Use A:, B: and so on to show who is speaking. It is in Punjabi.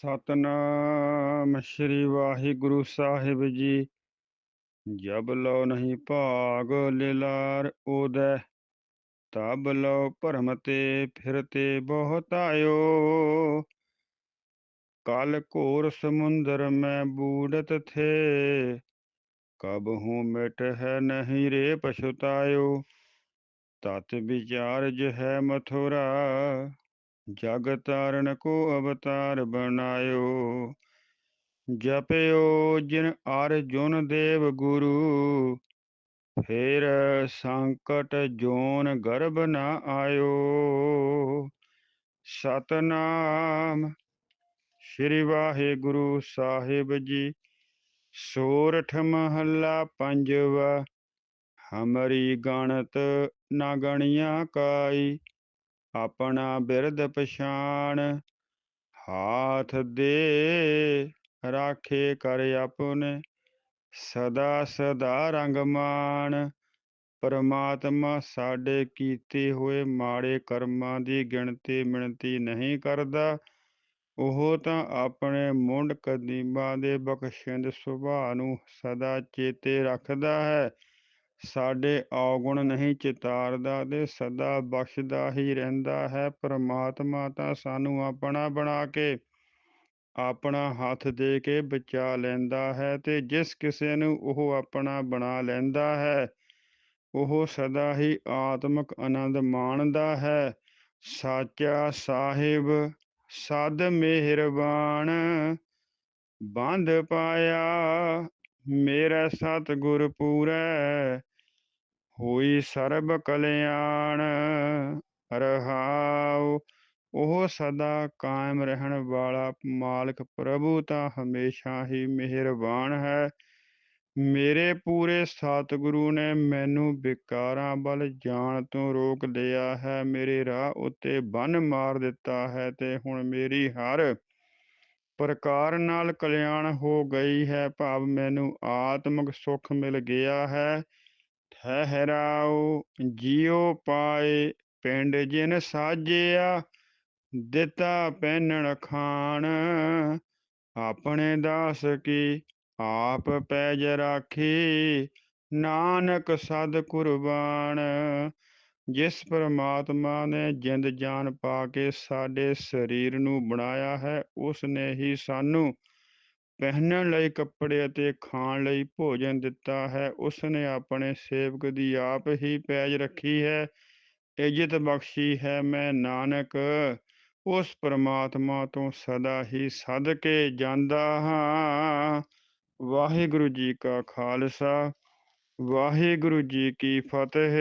A: ਸਤਨਾਮ ਸ੍ਰੀ ਵਾਹਿਗੁਰੂ ਸਾਹਿਬ ਜੀ। ਜਬ ਲੋ ਨਹੀਂ ਭਾਗ ਲਿਲਾਰ ਉਦੈ ਤਬ ਲੋ ਭਰਮ ਤੇ ਫਿਰਤੇ ਬਹੁਤ ਆਇਓ। ਕਲ ਘੋਰ ਸਮੁੰਦਰ ਮੈਂ ਬੂੜਤ ਥੇ, ਕਬ ਹੂੰ ਮਿਟ ਹੈ ਨਹੀਂ ਰੇ ਪਛਤਾਇਓ। ਤਤ ਵਿਚਾਰ ਹੈ ਮਥੁਰਾ। ਜਗ ਤਾਰਨ ਕੋ ਅਵਤਾਰ ਬਣਾਇਓ। ਜਪਿਓ ਜਿਨ ਅਰਜੁਨ ਦੇਵ ਗੁਰੂ, ਫੇਰ ਸੰਕਟ ਜੋਨ ਗਰਭ ਨਾ ਆਇਓ। ਸਤਨਾਮ। ਸ੍ਰੀ ਵਾਹਿਗੁਰੂ ਸਾਹਿਬ ਜੀ, ਸੋਰਠ ਮਹੱਲਾ ਪੰਜਵਾ, ਹਮਰੀ ਗਣਤ ਨਾ ਗਣਿਆ ਕਾਈ। ਆਪਣਾ ਬਿਰਦ ਪਛਾਣ, ਹਾਥ ਦੇ ਰਾਖੇ ਕਰ ਆਪਨੇ, ਸਦਾ ਸਦਾ ਰੰਗ ਮਾਨ ਪਰਮਾਤਮਾ ਸਾਡੇ ਕੀਤੇ ਹੋਏ ਮਾੜੇ ਕਰਮਾਂ ਦੀ ਗਿਣਤੀ ਮਿਣਤੀ ਨਹੀਂ ਕਰਦਾ, ਉਹ ਤਾਂ ਆਪਣੇ ਮੁੰਡ ਕਦੀਮਾਂ ਦੇ ਬਖਸ਼ਿੰਦ ਸੁਭਾਅ ਨੂੰ ਸਦਾ ਚੇਤੇ ਰੱਖਦਾ ਹੈ। ਸਾਡੇ ਔਗੁਣ ਨਹੀਂ ਚਿਤਾਰਦਾ ਤੇ ਸਦਾ ਬਖਸ਼ਦਾ ਹੀ ਰਹਿੰਦਾ ਹੈ। ਪ੍ਰਮਾਤਮਾ ਤਾਂ ਸਾਨੂੰ ਆਪਣਾ ਬਣਾ ਕੇ, ਆਪਣਾ ਹੱਥ ਦੇ ਕੇ ਬਚਾ ਲੈਂਦਾ ਹੈ ਤੇ ਜਿਸ ਕਿਸੇ ਨੂੰ ਉਹ ਆਪਣਾ ਬਣਾ ਲੈਂਦਾ ਹੈ, ਉਹ ਸਦਾ ਹੀ ਆਤਮਿਕ ਆਨੰਦ ਮਾਣਦਾ ਹੈ। ਸਾਚਾ ਸਾਹਿਬ, ਸਦ ਮਿਹਰਬਾਨ, ਬੰਦ ਪਾਇਆ ਮੇਰਾ ਸਤਿਗੁਰ ਪੂਰੈ, ਹੋਈ ਸਰਬ ਕਲਿਆਣ, ਰਹਾਉ। ਉਹ ਸਦਾ ਕਾਇਮ ਰਹਿਣ ਵਾਲਾ ਮਾਲਕ ਪ੍ਰਭੂ ਤਾਂ ਹਮੇਸ਼ਾ ਹੀ ਮਿਹਰਬਾਨ ਹੈ। ਮੇਰੇ ਪੂਰੇ ਸਤਿਗੁਰੂ ਨੇ ਮੈਨੂੰ ਵਿਕਾਰਾਂ ਵੱਲ ਜਾਣ ਤੋਂ ਰੋਕ ਲਿਆ ਹੈ। ਮੇਰੇ ਰਾਹ ਉੱਤੇ ਬੰਨ ਮਾਰ ਦਿੱਤਾ ਹੈ ਤੇ ਹੁਣ ਮੇਰੀ ਹਰ ਪ੍ਰਕਾਰ ਨਾਲ ਕਲਿਆਣ ਹੋ ਗਈ ਹੈ, ਭਾਵ ਮੈਨੂੰ ਆਤਮਿਕ ਸੁਖ ਮਿਲ ਗਿਆ ਹੈ। ਠਹਿਰਾਓ ਜਿਉ ਪਾਏ ਪਿੰਡ ਜਿਨ ਸਾਜਿਆ, ਦਿੱਤਾ ਪਹਿਨਣ ਖਾਣ। ਆਪਣੇ ਦਾਸ ਕੀ ਆਪ ਪੈਜ ਰਾਖੀ, ਨਾਨਕ ਸਦ ਕੁਰਬਾਨ। ਜਿਸ ਪਰਮਾਤਮਾ ਨੇ ਜਿੰਦ ਜਾਨ ਪਾ ਕੇ ਸਾਡੇ ਸਰੀਰ ਨੂੰ ਬਣਾਇਆ ਹੈ, ਉਸ ਨੇ ਹੀ ਸਾਨੂੰ ਪਹਿਨਣ ਲਈ ਕੱਪੜੇ ਅਤੇ ਖਾਣ ਲਈ ਭੋਜਨ ਦਿੱਤਾ ਹੈ। ਉਸ ਨੇ ਆਪਣੇ ਸੇਵਕ ਦੀ ਆਪ ਹੀ ਪੈਜ ਰੱਖੀ ਹੈ। ਇੱਜ਼ਤ ਬਖਸ਼ੀ ਹੈ ਮੈਂ ਨਾਨਕ, ਉਸ ਪਰਮਾਤਮਾ ਤੋਂ ਸਦਾ ਹੀ ਸਦਕੇ ਜਾਂਦਾ ਹਾਂ। ਵਾਹਿਗੁਰੂ ਜੀ ਕਾ ਖਾਲਸਾ। ਵਾਹਿਗੁਰੂ ਜੀ ਕੀ ਫਤਿਹ।